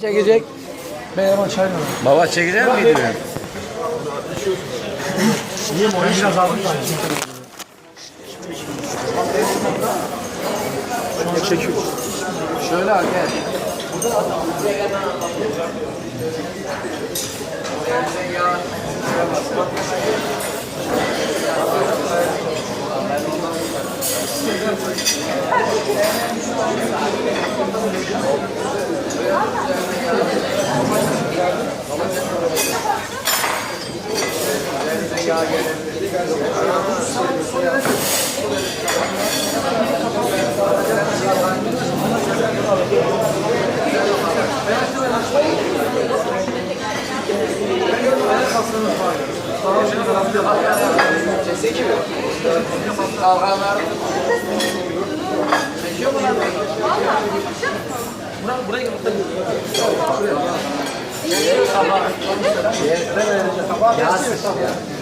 Çekecek. Beyler çay mı? Baba çekecek miydi? Yiyeyim onu biraz aldım. Şu an çekiyor. Şöyle al gel. Sabah. Sabah. Sabah. Sabah. Sabah.